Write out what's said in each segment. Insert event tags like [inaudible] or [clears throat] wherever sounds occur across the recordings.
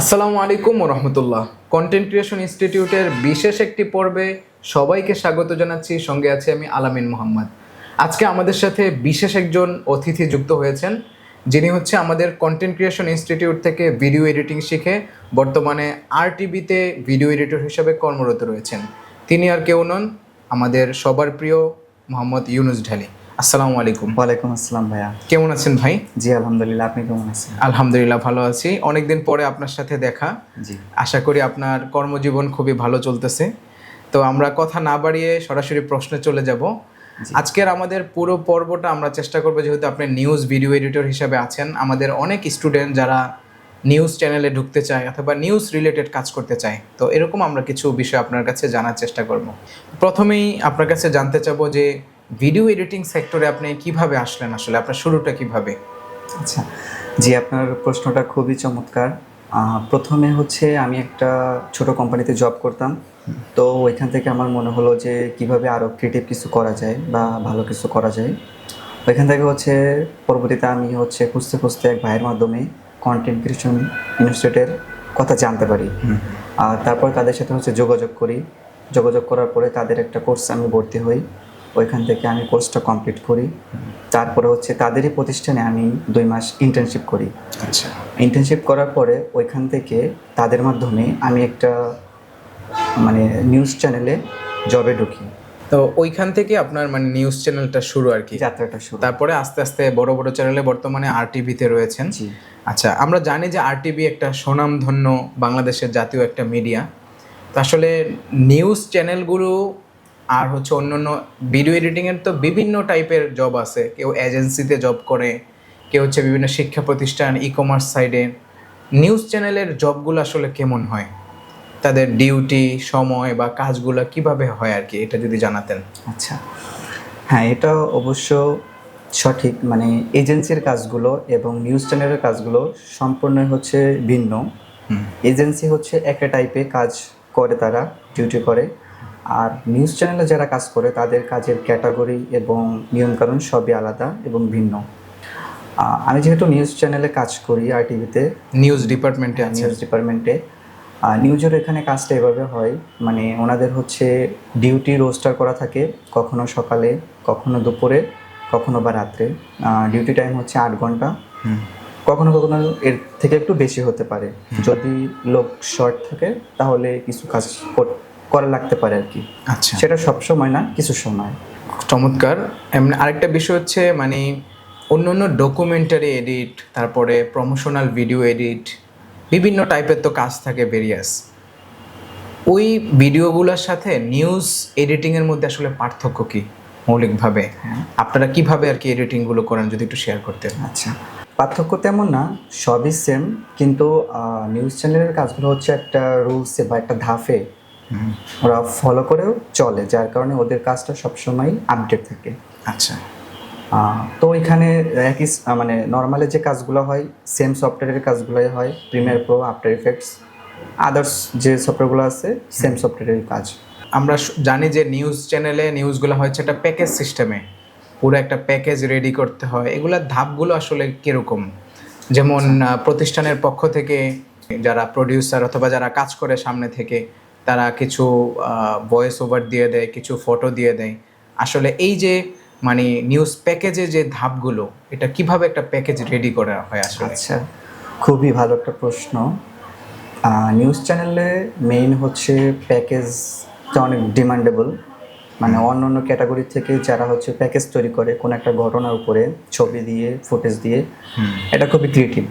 আসসালামু আলাইকুম রহমতুল্লাহ content creation ইনস্টিটিউটের বিশেষ একটি পর্বে সবাইকে স্বাগত জানাচ্ছি। সঙ্গে আছে আমি আলামিন মোহাম্মদ। আজকে আমাদের সাথে বিশেষ একজন অতিথি যুক্ত হয়েছেন। যিনি হচ্ছে আমাদের কন্টেন্ট ক্রিয়েশন ইনস্টিটিউট থেকে ভিডিও এডিটিং শিখে বর্তমানে আর টিভিতে ভিডিও এডিটর হিসেবে কর্মরত রয়েছেন। তিনি আর কেউ নন, আমাদের সবার প্রিয় মোহাম্মদ ইউনুস ঢালি। আসসালামু আলাইকুম। ওয়ালাইকুম আসসালাম ভাইয়া। কেমন আছেন ভাই? জি আলহামদুলিল্লাহ আপনি কেমন আছেন? আলহামদুলিল্লাহ ভালো আছি। অনেকদিন পরে আপনার সাথে দেখা। জি। আশা করি আপনার কর্মজীবন খুবই ভালো চলতেছে। তো আমরা কথা না বাড়িয়ে সরাসরি প্রশ্নে চলে যাব। আজকের আমাদের পুরো পর্বটা আমরা চেষ্টা করব যেহেতু আপনি নিউজ ভিডিও এডিটর হিসেবে আছেন আমাদের অনেক স্টুডেন্ট যারা নিউজ চ্যানেলে ঢুকতে চায় অথবা নিউজ রিলেটেড কাজ করতে চায়। তো এরকম আমরা কিছু বিষয় আপনার কাছে জানার চেষ্টা করব। প্রথমেই আপনার কাছে জানতে চাবো যে ভিডিও এডিটিং সেক্টরে আপনি কীভাবে আসলেন আসলে? আপনার শুরুটা কীভাবে? আচ্ছা জি আপনার প্রশ্নটা খুবই চমৎকার। প্রথমে হচ্ছে আমি একটা ছোট কোম্পানিতে জব করতাম। তো ওইখান থেকে আমার মনে হলো যে কীভাবে আরও ক্রিয়েটিভ কিছু করা যায় বা ভালো কিছু করা যায়। ওইখান থেকে হচ্ছে পরবর্তীতে আমি হচ্ছে খুঁজতে খুঁজতে এক ভাইয়ের মাধ্যমে কন্টেন্ট ক্রিয়েশন ইনস্টিটিউটের কথা জানতে পারি। আর তারপর তাদের সাথে হচ্ছে যোগাযোগ করি। যোগাযোগ করার পরে তাদের একটা কোর্স আমি ভর্তি হই। ওইখান থেকে আমি কোর্সটা কমপ্লিট করি। তারপরে হচ্ছে তাদেরই প্রতিষ্ঠানে আমি দুই মাস ইন্টার্নশিপ করি। আচ্ছা। ইন্টার্নশিপ করার পরে ওইখান থেকে তাদের মাধ্যমে আমি একটা মানে নিউজ চ্যানেলে জবে ঢুকি। তো ওইখান থেকে আপনার মানে নিউজ চ্যানেলটা শুরু আর কি? যাত্রাটা শুরু। তারপরে আস্তে আস্তে বড় বড় চ্যানেলে বর্তমানে আর টিভিতে রয়েছেন। জি। আচ্ছা আমরা জানি যে আর টিভি একটা সুনামধন্য বাংলাদেশের জাতীয় একটা মিডিয়া তো আসলে নিউজ চ্যানেলগুলো আর হচ্ছে অন্যান্য ভিডিও এডিটিংয়ের তো বিভিন্ন টাইপের জব আছে। কেউ এজেন্সিতে জব করে কেউ হচ্ছে বিভিন্ন শিক্ষা প্রতিষ্ঠান ই কমার্স সাইডে নিউজ চ্যানেলের জবগুলো আসলে কেমন হয়? তাদের ডিউটি সময় বা কাজগুলো কীভাবে হয় আর কি এটা যদি জানাতেন। আচ্ছা। হ্যাঁ এটা অবশ্য সঠিক। মানে এজেন্সির কাজগুলো এবং নিউজ চ্যানেলের কাজগুলো সম্পূর্ণ হচ্ছে ভিন্ন। এজেন্সি হচ্ছে একটা টাইপে কাজ করে তারা ডিউটি করে। আর নিউজ চ্যানেলে যারা কাজ করে তাদের কাজের ক্যাটাগরি এবং নিয়মকানুন সবই আলাদা এবং ভিন্ন। আমি যেহেতু নিউজ চ্যানেলে কাজ করি আর টিভিতে নিউজ ডিপার্টমেন্টে নিউজ ডিপার্টমেন্টে নিউজের এখানে কাজটা এভাবে হয় মানে ওনাদের হচ্ছে ডিউটি রোস্টার করা থাকে কখনো সকালে কখনো দুপুরে কখনো বা রাত্রে। ডিউটি টাইম হচ্ছে আট ঘণ্টা। কখনো কখনো এর থেকে একটু বেশি হতে পারে। যদি লোক শর্ট থাকে তাহলে কিছু কাজ কর- লাগতে পারে আর কি। আচ্ছা। সেটা সব সময় না কিছু সময়। চমৎকার। এমনি আরেকটা বিষয় হচ্ছে মানে অন্য অন্য ডকুমেন্টারি এডিট তারপরে প্রমোশনাল ভিডিও এডিট বিভিন্ন টাইপের তো কাজ থাকে ভেরিয়াস ওই ভিডিওগুলোর সাথে নিউজ এডিটিংয়ের মধ্যে আসলে পার্থক্য কি মৌলিকভাবে? আপনারা কীভাবে আর কি এডিটিংগুলো করেন যদি একটু শেয়ার করতেন? আচ্ছা। পার্থক্য তেমন না সবই সেম কিন্তু নিউজ চ্যানেলের কাজগুলো হচ্ছে একটা রুলসে বা একটা ধাপে ওরা ফলো করেও চলে যার কারণে ওদের কাজটা সবসময় আপডেট থাকে। আচ্ছা। তো এখানে একই মানে নর্মালি যে কাজগুলো হয় সেম সফটওয়্যারের কাজগুলোই হয় Premiere Pro After Effects others যে সফটওয়্যারগুলো আছে সেম সফটওয়্যারের কাজ। আমরা জানি যে নিউজ চ্যানেলে নিউজগুলো হচ্ছে একটা প্যাকেজ সিস্টেমে পুরো একটা প্যাকেজ রেডি করতে হয়। এগুলোর ধাপগুলো আসলে কীরকম? যেমন প্রতিষ্ঠানের পক্ষ থেকে যারা প্রডিউসার অথবা যারা কাজ করে সামনে থেকে তারা কিছু ভয়েস ওভার দিয়ে দেয় কিছু ফটো দিয়ে দেয়। আসলে এই যে মানে নিউজ প্যাকেজে যে ধাপগুলো এটা কীভাবে একটা প্যাকেজ রেডি করা হয় আসলে? আচ্ছা খুবই ভালো একটা প্রশ্ন। নিউজ চ্যানেলে মেইন হচ্ছে প্যাকেজটা অনেক ডিমান্ডেবল মানে অন্য অন্য ক্যাটাগরি থেকে যারা হচ্ছে প্যাকেজ তৈরি করে কোনো একটা ঘটনার উপরে ছবি দিয়ে ফুটেজ দিয়ে এটা খুবই ক্রিয়েটিভ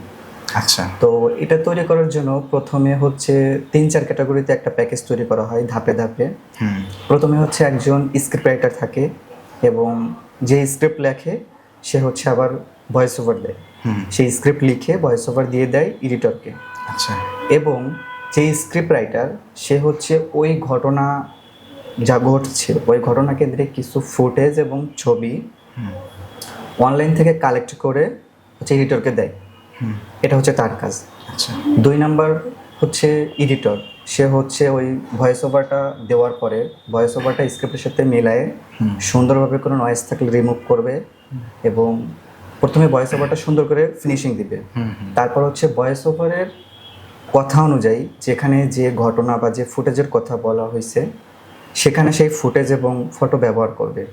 আচ্ছা। তো এটা তৈরি করার জন্য প্রথমে হচ্ছে তিন চার ক্যাটাগরিতে একটা প্যাকেজ তৈরি করা হয় ধাপে ধাপে। হুম। প্রথমে হচ্ছে একজন স্ক্রিপ্ট রাইটার থাকে এবং যে স্ক্রিপ্ট লেখে সে হচ্ছে আবার ভয়েস ওভার দেয়। হুম। সেই স্ক্রিপ্ট লিখে ভয়েস ওভার দিয়ে দেয় এডিটরকে আচ্ছা। এবং যে স্ক্রিপ্ট রাইটার সে হচ্ছে ওই ঘটনা যা ঘটছে ওই ঘটনা কেন্দ্রে কিছু ফুটেজ এবং ছবি অনলাইন থেকে কালেক্ট করে হচ্ছে এডিটরকে দেয়। এটা হচ্ছে তার কাজ। আচ্ছা। দুই নাম্বার হচ্ছে এডিটর সে হচ্ছে ওই ভয়েস ওভারটা দেওয়ার পরে ভয়েস ওভারটা স্ক্রিপ্টের সাথে মিলায়ে সুন্দরভাবে কোনো নয়েস থাকলে রিমুভ করবে এবং প্রথমে ভয়েস ওভারটা সুন্দর করে ফিনিশিং দিবে। তারপর হচ্ছে ভয়েস ওভারের কথা অনুযায়ী যেখানে যে ঘটনা বা যে ফুটেজের কথা বলা হয়েছে সেখানে সেই ফুটেজ এবং ফটো ব্যবহার করবে।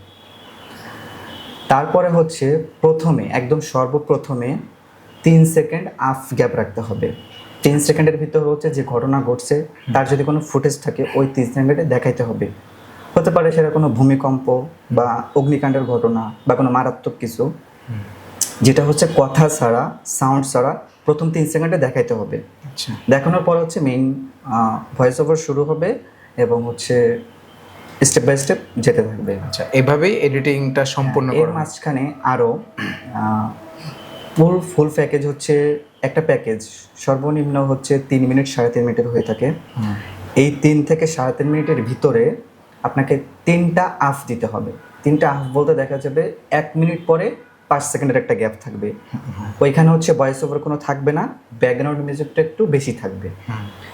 তারপরে হচ্ছে প্রথমে একদম সর্বপ্রথমে তিন সেকেন্ড আফ গ্যাপ রাখতে হবে। তিন সেকেন্ডের ভিতর হচ্ছে যে ঘটনা ঘটছে তার যদি কোনো ফুটেজ থাকে ওই তিন সেকেন্ডে দেখাইতে হবে। হতে পারে সেটা কোনো ভূমিকম্প বা অগ্নিকাণ্ডের ঘটনা বা কোনো মারাত্মক কিছু। যেটা হচ্ছে কথা ছাড়া সাউন্ড ছাড়া প্রথম তিন সেকেন্ডে দেখাইতে হবে। আচ্ছা। দেখানোর পর হচ্ছে মেইন ভয়েস ওভার শুরু হবে এবং হচ্ছে স্টেপ বাই স্টেপ যেতে থাকবে। আচ্ছা এভাবেই এডিটিংটা সম্পূর্ণ এর মাঝখানে আরও ফুল ফুল প্যাকেজ হচ্ছে একটা প্যাকেজ সর্বনিম্ন হচ্ছে তিন মিনিট সাড়ে তিন মিনিটের হয়ে থাকে। এই তিন থেকে সাড়ে তিন মিনিটের ভিতরে আপনাকে তিনটা আফ দিতে হবে। তিনটা আফ বলতে দেখা যাবে এক মিনিট পরে পাঁচ সেকেন্ডের একটা গ্যাপ থাকবে। ওইখানে হচ্ছে ভয়েস ওভার কোনো থাকবে না ব্যাকগ্রাউন্ড মিউজিকটা একটু বেশি থাকবে।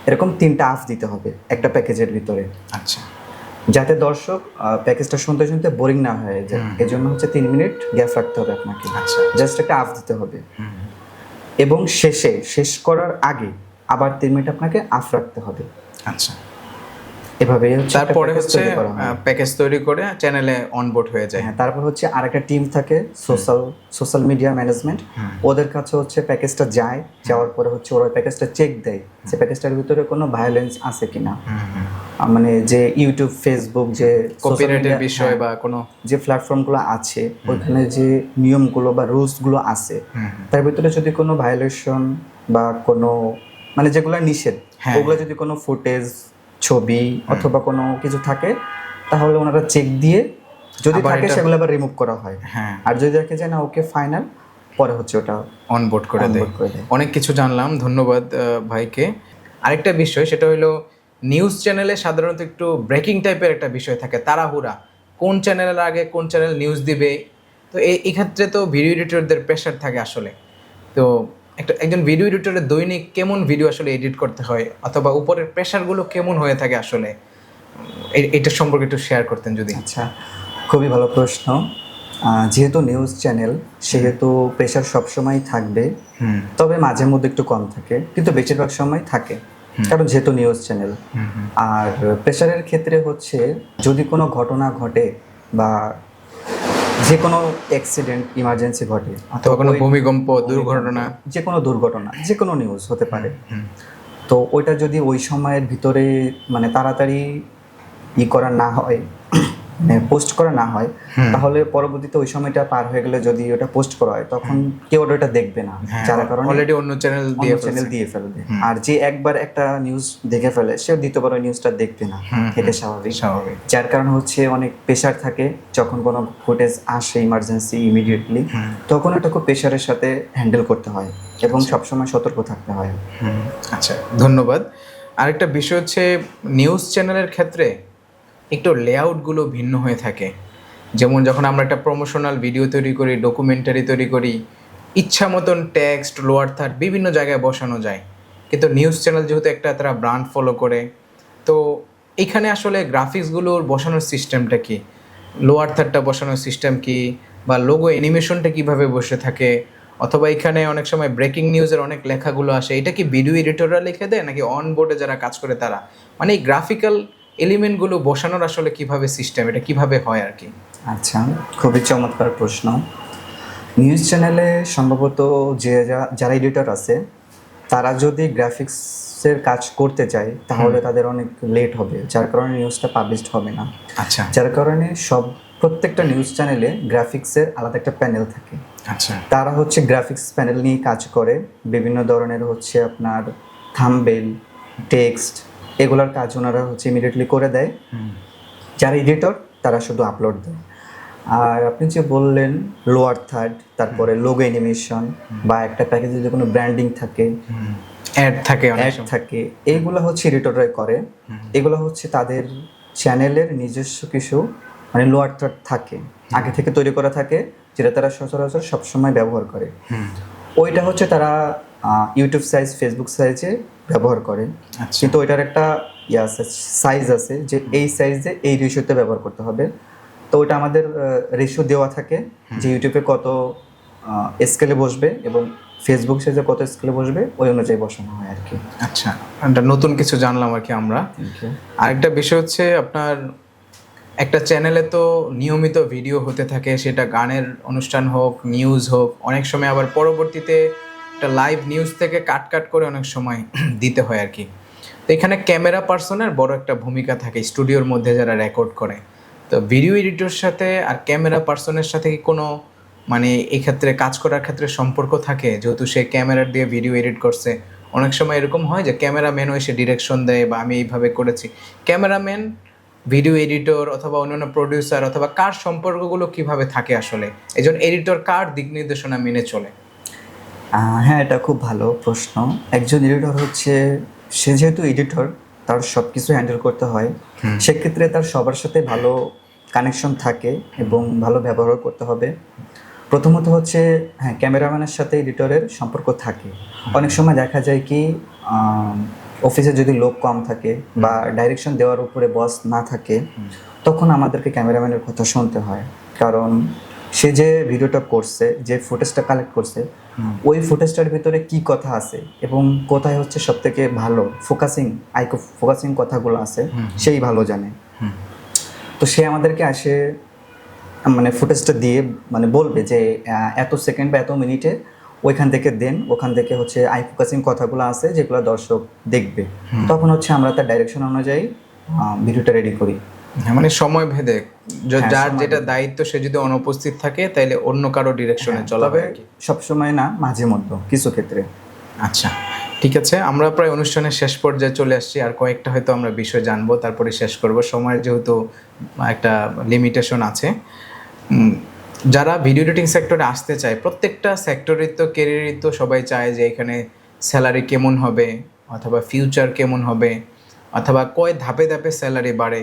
এরকম তিনটা আফ দিতে হবে একটা প্যাকেজের ভিতরে। আচ্ছা। যাতে দর্শক প্যাকেজটা শুনতে শুনতে বোরিং না হয়ে যায়। এজন্য হচ্ছে তিন মিনিট গ্যাপ রাখতে হবে আপনাকে। আচ্ছা। জাস্ট একটা আফ দিতে হবে। এবং শেষে শেষ করার আগে আবার তিন মিনিট আপনাকে আফ রাখতে হবে। আচ্ছা। একটা তারপরে হচ্ছে। প্যাকেজ তৈরি করে চ্যানেলে অনবোর্ড হয়ে যায়। হ্যাঁ তারপর হচ্ছে আরেকটা টিম থাকে সোশ্যাল সোশ্যাল মিডিয়া ম্যানেজমেন্ট ওদের কাছে হচ্ছে প্যাকেজটা যায় যাওয়ার পরে হচ্ছে ওরা প্যাকেজটা চেক দেয়। যে প্যাকেজটার ভিতরে কোনো ভায়োলেন্স আছে কিনা? মানে যে ইউটিউব ফেসবুক যে কপিরাইটের বিষয় বা কোনো যে প্ল্যাটফর্মগুলো আছে ওইখানে যে নিয়মগুলো বা রুলসগুলো আছে তার ভিতরে যদি কোনো ভায়োলেশন বা কোনো মানে যেগুলো নিষেধ হ্যাঁ। ওগুলো যদি কোনো ফুটেজ ছবি অথবা কোনো কিছু থাকে তাহলে ওনারা চেক দিয়ে যদি থাকে সেগুলো আবার রিমুভ করা হয়। হ্যাঁ। আর যদি দেখে যায় না ওকে ফাইনাল পরে হচ্ছে ওটা অনবোর্ড করে দেয়। অনেক কিছু জানলাম ধন্যবাদ ভাইকে। আরেকটা বিষয় সেটা হলো নিউজ চ্যানেলে সাধারণত একটু ব্রেকিং টাইপের একটা বিষয় থাকে তাড়াহুড়া। কোন চ্যানেলের আগে কোন চ্যানেল নিউজ দিবে? তো এই এক্ষেত্রে তো ভিডিও এডিটরদের প্রেশার থাকে আসলে। তো একটা একজন ভিডিও এডিটরের দৈনিক কেমন ভিডিও আসলে এডিট করতে হয়? অথবা উপরের প্রেশারগুলো কেমন হয়ে থাকে আসলে? এ- এটা সম্পর্কে একটু শেয়ার করতেন যদি। আচ্ছা খুবই ভালো প্রশ্ন। যেহেতু নিউজ চ্যানেল সেহেতু প্রেশার সবসময় থাকবে। তবে মাঝে মধ্যে একটু কম থাকে কিন্তু বেশিরভাগ সময় থাকে। কারণ যেহেতু নিউজ চ্যানেল আর প্রেশারের ক্ষেত্রে হচ্ছে যদি কোনো ঘটনা ঘটে বা যে কোনো অ্যাক্সিডেন্ট ইমার্জেন্সি ঘটে অথবা কোনো ভূমিকম্প দুর্ঘটনা। যে কোনো দুর্ঘটনা যে কোনো নিউজ হতে পারে। তো ওইটা যদি ওই সময়ের ভিতরে মানে তাড়াতাড়ি ই করা না হয় পোস্ট করা না হয় তাহলে পরবর্তীতে ওই সময়টা পার হয়ে গেলে যদি ওটা পোস্ট করা হয় তখন কেউ ওটা দেখবে না। যার কারণে অলরেডি অন্য চ্যানেল দিয়ে চ্যানেল দিয়ে ফেলবে। আর যে একবার একটা নিউজ দেখে ফেলে সে দ্বিতীয়বার ওই নিউজটা দেখবে না। এটা স্বাভাবিক। স্বাভাবিক। যার কারণে হচ্ছে অনেক প্রেশার থাকে যখন কোনো ফুটেজ আসে ইমার্জেন্সি ইমিডিয়েটলি তখন এটা খুব প্রেশারের সাথে হ্যান্ডেল করতে হয় এবং সবসময় সতর্ক থাকতে হয়। আচ্ছা ধন্যবাদ। আরেকটা বিষয় হচ্ছে নিউজ চ্যানেলের ক্ষেত্রে একটু লেআউটগুলো ভিন্ন হয়ে থাকে। যেমন যখন আমরা একটা প্রমোশনাল ভিডিও তৈরি করি ডকুমেন্টারি তৈরি করি, ইচ্ছা মতন টেক্সট লোয়ার থার্ড বিভিন্ন জায়গায় বসানো যায়। কিন্তু নিউজ চ্যানেল যেহেতু একটা তারা ব্র্যান্ড ফলো করে, তো এখানে আসলে গ্রাফিক্সগুলোর বসানোর সিস্টেমটা কি? লোয়ার থার্ডটা বসানোর সিস্টেম কি? বা লোগো অ্যানিমেশনটা কীভাবে বসে থাকে? অথবা এখানে অনেক সময় ব্রেকিং নিউজের অনেক লেখাগুলো আসে, এটা কি ভিডিও এডিটররা লিখে দেয় নাকি অন বোর্ডে যারা কাজ করে তারা? মানে এই গ্রাফিক্যাল এলিমেন্টগুলো বসানোর আসলে কীভাবে সিস্টেম এটা কীভাবে হয় আর কি? আচ্ছা খুবই চমৎকার প্রশ্ন। নিউজ চ্যানেলে সম্ভবত যে যা- যারা এডিটর আছে তারা যদি গ্রাফিক্সের কাজ করতে চায় তাহলে তাদের অনেক লেট হবে যার কারণে নিউজটা পাবলিশড হবে না। আচ্ছা। যার কারণে সব প্রত্যেকটা নিউজ চ্যানেলে গ্রাফিক্সের আলাদা একটা প্যানেল থাকে। আচ্ছা। তারা হচ্ছে গ্রাফিক্স প্যানেল নিয়ে কাজ করে বিভিন্ন ধরনের হচ্ছে আপনার থামবেল টেক্সট এগুলোর কাজ ওনারা হচ্ছে ইমিডিয়েটলি করে দেয়। যারা এডিটর তারা শুধু আপলোড দেয়। আর আপনি যে বললেন লোয়ার থার্ড তারপরে লোগো অ্যানিমেশন বা একটা প্যাকেজে যদি কোনো ব্র্যান্ডিং থাকে অ্যাড থাকে অ্যাড থাকে এইগুলো হচ্ছে এডিটররাই করে। এগুলো হচ্ছে তাদের চ্যানেলের নিজস্ব কিছু মানে লোয়ার থার্ড থাকে। আগে থেকে তৈরি করা থাকে যেটা তারা সচরাচর সবসময় ব্যবহার করে। ওইটা হচ্ছে তারা ইউটিউব সাইজ ফেসবুক সাইজে ব্যবহার করে আচ্ছা। কিন্তু ওইটার একটা ইয়ে আছে সাইজ আছে যে এই সাইজে এই রেশিওতে ব্যবহার করতে হবে। তো ওইটা আমাদের রেশিও দেওয়া থাকে যে ইউটিউবে কত স্কেলে বসবে এবং ফেসবুক সেজে কত স্কেলে বসবে ওই অনুযায়ী বসানো হয় আর কি আচ্ছা একটা নতুন কিছু জানলাম আর কি আমরা আরেকটা বিষয় হচ্ছে আপনার একটা চ্যানেলে তো নিয়মিত ভিডিও হতে থাকে সেটা গানের অনুষ্ঠান হোক নিউজ হোক অনেক সময় আবার পরবর্তীতে একটা লাইভ নিউজ থেকে কাট কাট করে অনেক সময় [clears throat] দিতে হয় আর কি। তো এখানে ক্যামেরা পার্সনের বড় একটা ভূমিকা থাকে স্টুডিওর মধ্যে যারা রেকর্ড করে। তো ভিডিও এডিটর সাথে আর ক্যামেরা পার্সনের সাথে কি কোনো মানে এই ক্ষেত্রে কাজ করার ক্ষেত্রে সম্পর্ক থাকে? যেহেতু সে ক্যামেরা দিয়ে ভিডিও এডিট করছে। অনেক সময় এরকম হয় যে ক্যামেরাম্যানও এসে ডিরেকশন দেয় বা আমি এইভাবে করেছি। ক্যামেরাম্যান ভিডিও এডিটর অথবা অন্যান্য প্রডিউসার অথবা কার সম্পর্কগুলো কীভাবে থাকে আসলে? এই জন্য এডিটর কার দিক নির্দেশনা মেনে চলে? হ্যাঁ এটা খুব ভালো প্রশ্ন। একজন এডিটর হচ্ছে সে যেহেতু এডিটর তার সব কিছু হ্যান্ডেল করতে হয়। সেক্ষেত্রে তার সবার সাথে ভালো কানেকশন থাকে এবং ভালো ব্যবহার করতে হবে। প্রথমত হচ্ছে হ্যাঁ ক্যামেরাম্যানের সাথে এডিটরের সম্পর্ক থাকে। অনেক সময় দেখা যায় কি অফিসে যদি লোক কম থাকে বা ডাইরেকশন দেওয়ার উপরে বস না থাকে তখন আমাদেরকে ক্যামেরাম্যানের কথা শুনতে হয়। কারণ সে যে ভিডিওটা করছে যে ফুটেজটা কালেক্ট করছে ওই ফুটেজটার ভিতরে কি কথা আছে এবং কোথায় হচ্ছে সব থেকে ভালো? ফোকাসিং আইকো ফোকাসিং কথাগুলো আছে সেই ভালো জানে। তো সে আমাদেরকে আসে মানে ফুটেজটা দিয়ে মানে বলবে যে এত সেকেন্ড বা এত মিনিটে ওইখান থেকে দেন ওখান থেকে হচ্ছে আই ফোকাসিং কথাগুলো আছে যেগুলো দর্শক দেখবে। তখন হচ্ছে আমরা তার ডাইরেকশন অনুযায়ী ভিডিওটা রেডি করি। মানে সময় ভেদে। হ্যাঁ, যার যেটা দায়িত্ব সে যদি অনুপস্থিত থাকে তাহলে অন্য কারও ডিরেকশনে হয় কি। সবসময় না মাঝে মধ্যে কিছু ক্ষেত্রে। আচ্ছা ঠিক আছে। আমরা প্রায় অনুষ্ঠানের শেষ পর্যায়ে চলে আসছি। আর কয়েকটা হয়তো আমরা বিষয় জানব তারপরে শেষ করব। সময়ের যেহেতু একটা লিমিটেশন আছে। যারা ভিডিও এডিটিং সেক্টরে আসতে চায় প্রত্যেকটা সেক্টরের তো কেরিয়ারই তো সবাই চায় যে এখানে স্যালারি কেমন হবে অথবা ফিউচার কেমন হবে অথবা কয় ধাপে ধাপে স্যালারি বাড়ে।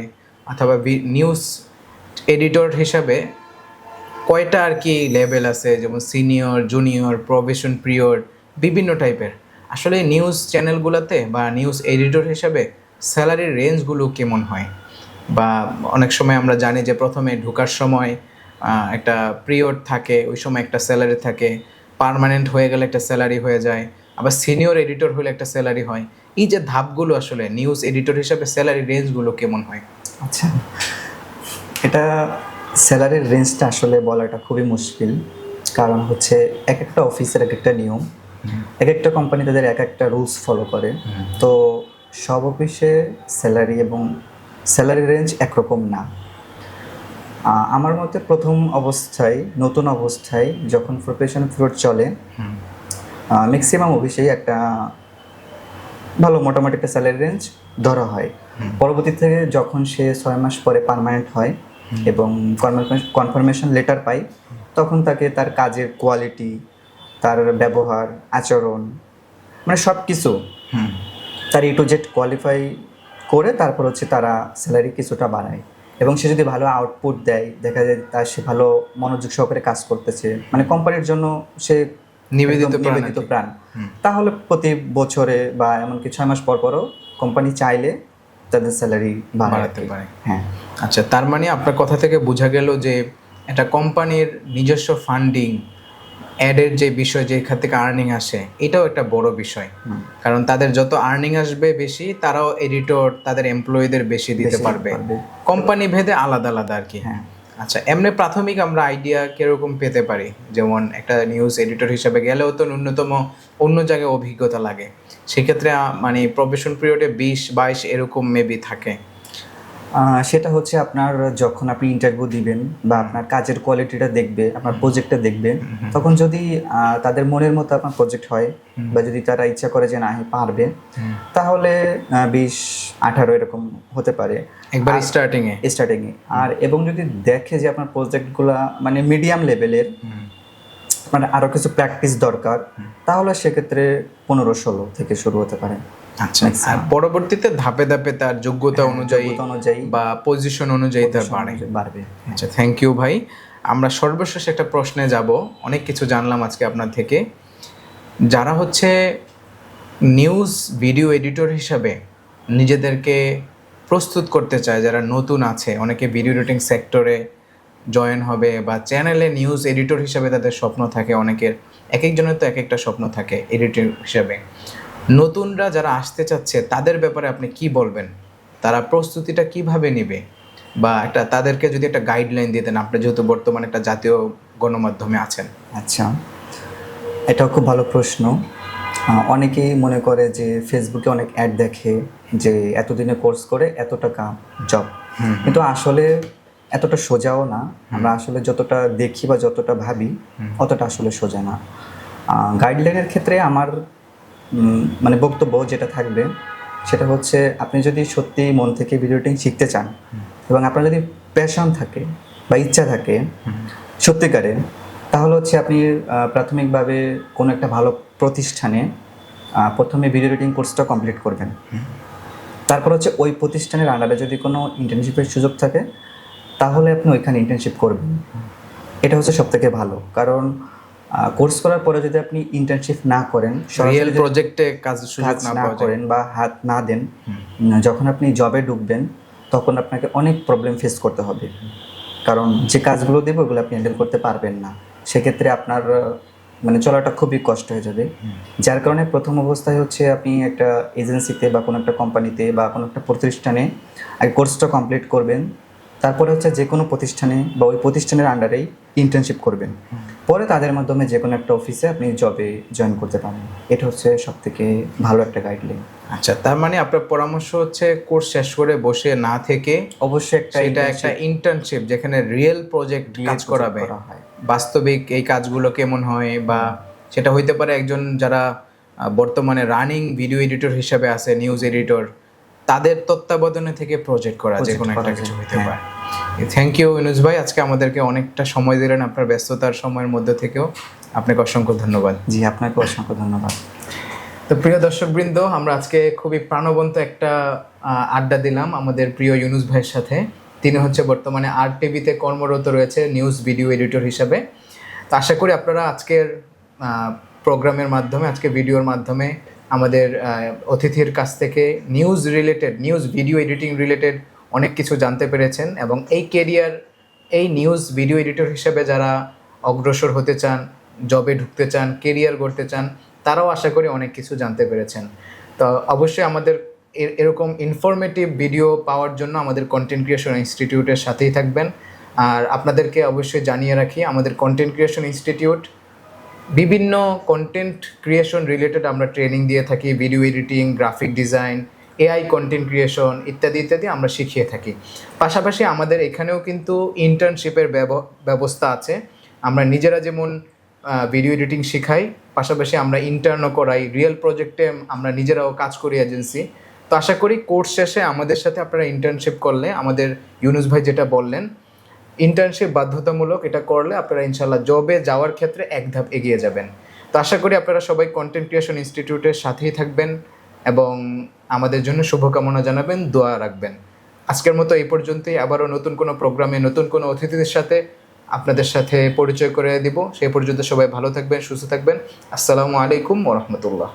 অথবা নিউজ এডিটর হিসাবে কয়টা আর কি লেভেল আছে? যেমন সিনিয়র জুনিয়র প্রফেশন পিরিয়ড বিভিন্ন টাইপের আসলে নিউজ চ্যানেলগুলোতে বা নিউজ এডিটর হিসাবে স্যালারির রেঞ্জগুলো কেমন হয়? বা অনেক সময় আমরা জানি যে প্রথমে ঢোকার সময় একটা পিরিয়ড থাকে, ওই সময় একটা স্যালারি থাকে পার্মানেন্ট হয়ে গেলে একটা স্যালারি হয়ে যায়, আবার সিনিয়র এডিটর হলে একটা স্যালারি হয়। এই যে ধাপগুলো আসলে নিউজ এডিটর হিসাবে স্যালারি রেঞ্জগুলো কেমন হয়? আচ্ছা এটা স্যালারির রেঞ্জটা আসলে বলাটা খুবই মুশকিল। কারণ হচ্ছে এক একটা অফিসের এক একটা নিয়ম এক একটা কোম্পানি তাদের এক একটা রুলস ফলো করে। তো সব অফিসে স্যালারি এবং স্যালারি রেঞ্জ একরকম না। আমার মতে প্রথম অবস্থায় নতুন অবস্থায় যখন প্রফেশন পিরিয়ড চলে ম্যাক্সিমাম অফিসেই একটা ভালো মোটামুটি একটা স্যালারি রেঞ্জ ধরা হয়। পরবর্তী থেকে যখন সে ছয় মাস পরে পার্মানেন্ট হয় এবং কনফার্মেশন লেটার পায় তখন তাকে তার কাজের কোয়ালিটি তার ব্যবহার আচরণ মানে সব কিছু তার ই টু জেড কোয়ালিফাই করে তারপর হচ্ছে তারা স্যালারি কিছুটা বাড়ায়। এবং সে যদি ভালো আউটপুট দেয় দেখা যায় তার সে ভালো মনোযোগ সহকারে কাজ করতেছে। মানে কোম্পানির জন্য সে নিবেদিত নিবেদিত প্রাণ। তাহলে প্রতি বছরে বা এমনকি ছয় মাস পর পরও কোম্পানি চাইলে তাদের স্যালারি বাড়াতে পারে। হ্যাঁ। আচ্ছা তার মানে আপনার কথা থেকে বোঝা গেল যে একটা কোম্পানির নিজস্ব ফান্ডিং অ্যাডের যে বিষয় যে এখান থেকে আর্নিং আসে এটাও একটা বড় বিষয়। কারণ তাদের যত আর্নিং আসবে বেশি তারাও এডিটর তাদের এমপ্লয়ীদের বেশি দিতে পারবে। কোম্পানি ভেদে আলাদা আলাদা আর কি। হ্যাঁ। আচ্ছা এমনি প্রাথমিক আমরা আইডিয়া কীরকম পেতে পারি? যেমন একটা নিউজ এডিটর হিসাবে গেলেও তো ন্যূনতম অন্য জায়গায় অভিজ্ঞতা লাগে। সেক্ষেত্রে মানে প্রফেশন পিরিয়ডে বিশ বাইশ এরকম মেবি থাকে। সেটা হচ্ছে আপনার যখন আপনি ইন্টারভিউ দিবেন বা আপনার কাজের কোয়ালিটিটা দেখবে আপনার প্রজেক্টটা দেখবে তখন যদি তাদের মনের মতো আপনার প্রজেক্ট হয় বা যদি তারা ইচ্ছা করে যে না পারবে তাহলে বিশ আঠারো এরকম হতে পারে। একবার স্টার্টিং এ স্টার্টিংয়ে আর এবং যদি দেখে যে আপনার প্রজেক্টগুলো মানে মিডিয়াম লেভেলের মানে আরও কিছু প্র্যাকটিস দরকার তাহলে সেক্ষেত্রে পনেরো ষোলো থেকে শুরু হতে পারে। আচ্ছা। আর পরবর্তীতে ধাপে ধাপে তার যোগ্যতা অনুযায়ী অনুযায়ী বা পজিশন অনুযায়ী তার বাড়ে। বাড়বে। আচ্ছা থ্যাংক ইউ ভাই। আমরা সর্বশেষ একটা প্রশ্নে যাব। অনেক কিছু জানলাম আজকে আপনার থেকে। যারা হচ্ছে নিউজ ভিডিও এডিটর হিসাবে নিজেদেরকে প্রস্তুত করতে চায় যারা নতুন আছে। অনেকে ভিডিও এডিটিং সেক্টরে জয়েন হবে বা চ্যানেলে নিউজ এডিটর হিসাবে তাদের স্বপ্ন থাকে, অনেকের এক একজনের তো এক একটা স্বপ্ন থাকে এডিটর হিসাবে। নতুনরা যারা আসতে চাচ্ছে, তাদের ব্যাপারে আপনি কি বলবেন? তারা প্রস্তুতিটা কীভাবে নেবে? বা একটা তাদেরকে যদি একটা গাইডলাইন দিতেন আপনি যেহেতু বর্তমানে একটা জাতীয় গণমাধ্যমে আছেন। আচ্ছা এটা খুব ভালো প্রশ্ন। অনেকেই মনে করে যে ফেসবুকে অনেক অ্যাড দেখে যে এতদিনে কোর্স করে এত টাকা জব কিন্তু আসলে এতটা সোজাও না। আমরা আসলে যতটা দেখি বা যতটা ভাবি অতটা আসলে সোজা না। গাইডলাইনের ক্ষেত্রে আমার মানে বক্তব্য যেটা থাকবে সেটা হচ্ছে আপনি যদি সত্যি মন থেকে ভিডিও এডিটিং শিখতে চান এবং আপনার যদি প্যাশন থাকে বা ইচ্ছা থাকে সত্যিকারে তাহলে হচ্ছে আপনি প্রাথমিকভাবে কোনো একটা ভালো প্রতিষ্ঠানে প্রথমে ভিডিও এডিটিং কোর্সটা কমপ্লিট করবেন। তারপর হচ্ছে ওই প্রতিষ্ঠানের আন্ডারে যদি কোনো ইন্টার্নশিপের সুযোগ থাকে তাহলে আপনি ওইখানে ইন্টার্নশিপ করবেন। এটা হচ্ছে সব থেকে ভালো। কারণ কোর্স করার পরে যদি আপনি ইন্টার্নশিপ না করেন রিয়েল প্রজেক্টে কাজ সুযোগ না করেন বা হাত না দেন যখন আপনি জবে ঢুকবেন তখন আপনাকে অনেক প্রবলেম ফেস করতে হবে। কারণ যে কাজগুলো দেবো ওগুলো আপনি হ্যান্ডেল করতে পারবেন না। সেক্ষেত্রে আপনার মানে চলাটা খুবই কষ্ট হয়ে যাবে। যার কারণে প্রথম অবস্থায় হচ্ছে আপনি একটা এজেন্সিতে বা কোনো একটা কোম্পানিতে বা কোনো একটা প্রতিষ্ঠানে আগে কোর্সটা কমপ্লিট করবেন। তারপরে হচ্ছে যে কোনো প্রতিষ্ঠানে বা ওই প্রতিষ্ঠানের আন্ডারেই ইন্টার্নশিপ করবেন। পরে তাদের মাধ্যমে যে কোনো একটা অফিসে আপনি জবে জয়েন করতে পারেন। এটা হচ্ছে সব থেকে ভালো একটা গাইডলাইন আচ্ছা তার মানে আপনার পরামর্শ হচ্ছে কোর্স শেষ করে বসে না থেকে অবশ্যই একটা এটা একটা ইন্টার্নশিপ যেখানে রিয়েল প্রজেক্ট কাজ করাবে। করা হয়। বাস্তবিক এই কাজগুলো কেমন হয় বা সেটা হইতে পারে একজন যারা বর্তমানে রানিং ভিডিও এডিটর হিসাবে আছে নিউজ এডিটর তাদের তত্ত্বাবধানে থেকে প্রজেক্ট করা যে কোনো একটা কিছু হইতে হ্যাঁ। পারে। থ্যাংক ইউ ইনুজ ভাই। আজকে আমাদেরকে অনেকটা সময় দিলেন আপনার ব্যস্ততার সময়ের মধ্যে থেকেও। আপনাকে অসংখ্য ধন্যবাদ। জি আপনাকে অসংখ্য ধন্যবাদ। তো প্রিয় দর্শকবৃন্দ আমরা আজকে খুবই প্রাণবন্ত একটা আড্ডা দিলাম আমাদের প্রিয় ইউনুস ভাইয়ের সাথে। তিনি হচ্ছে বর্তমানে আর টিভিতে কর্মরত রয়েছে নিউজ ভিডিও এডিটর হিসাবে। তো আশা করি আপনারা আজকের প্রোগ্রামের মাধ্যমে, আজকে ভিডিওর মাধ্যমে আমাদের অতিথির কাছ থেকে news related, news video editing related অনেক কিছু জানতে পেরেছেন এবং এই কেরিয়ার, এই নিউজ ভিডিও এডিটর হিসেবে যারা অগ্রসর হতে চান, জবে ঢুকতে চান, কেরিয়ার গড়তে চান, তারাও আশা করি অনেক কিছু জানতে পেরেছেন। তো অবশ্যই আমাদের এরকম ইনফরমেটিভ ভিডিও পাওয়ার জন্য আমাদের কন্টেন্ট ক্রিয়েশন ইনস্টিটিউটের সাথেই থাকবেন। আর আপনাদেরকে অবশ্যই জানিয়ে রাখি, আমাদের কন্টেন্ট ক্রিয়েশন ইনস্টিটিউট বিভিন্ন কন্টেন্ট ক্রিয়েশন রিলেটেড আমরা ট্রেনিং দিয়ে থাকি video editing graphic design AI content creation ইত্যাদি ইত্যাদি আমরা শিখিয়ে থাকি। পাশাপাশি আমাদের এখানেও কিন্তু ইন্টার্নশিপের ব্যবস্থা আছে। আমরা নিজেরা যেমন ভিডিও এডিটিং শেখাই, পাশাপাশি আমরা ইন্টার্নও করাই। রিয়েল প্রজেক্টে আমরা নিজেরাও কাজ করি এজেন্সি তো আশা করি কোর্স শেষে আমাদের সাথে আপনারা ইন্টার্নশিপ করলে, আমাদের ইউনুস ভাই যেটা বললেন ইন্টার্নশিপ বাধ্যতামূলক এটা করলে আপনারা ইনশাল্লাহ জবে যাওয়ার ক্ষেত্রে এক ধাপ এগিয়ে যাবেন। তো আশা করি আপনারা সবাই কন্টেন্ট ক্রিয়েশন ইনস্টিটিউটের সাথেই থাকবেন এবং আমাদের জন্য শুভকামনা জানাবেন, দোয়া রাখবেন। আজকের মতো এই পর্যন্তই, আবারও নতুন কোনো প্রোগ্রামে নতুন কোনো অতিথিদের সাথে আপনাদের সাথে পরিচয় করে দিব। সেই পর্যন্ত সবাই ভালো থাকবেন, সুস্থ থাকবেন। আসসালামু আলাইকুম ওরহমতুল্লাহ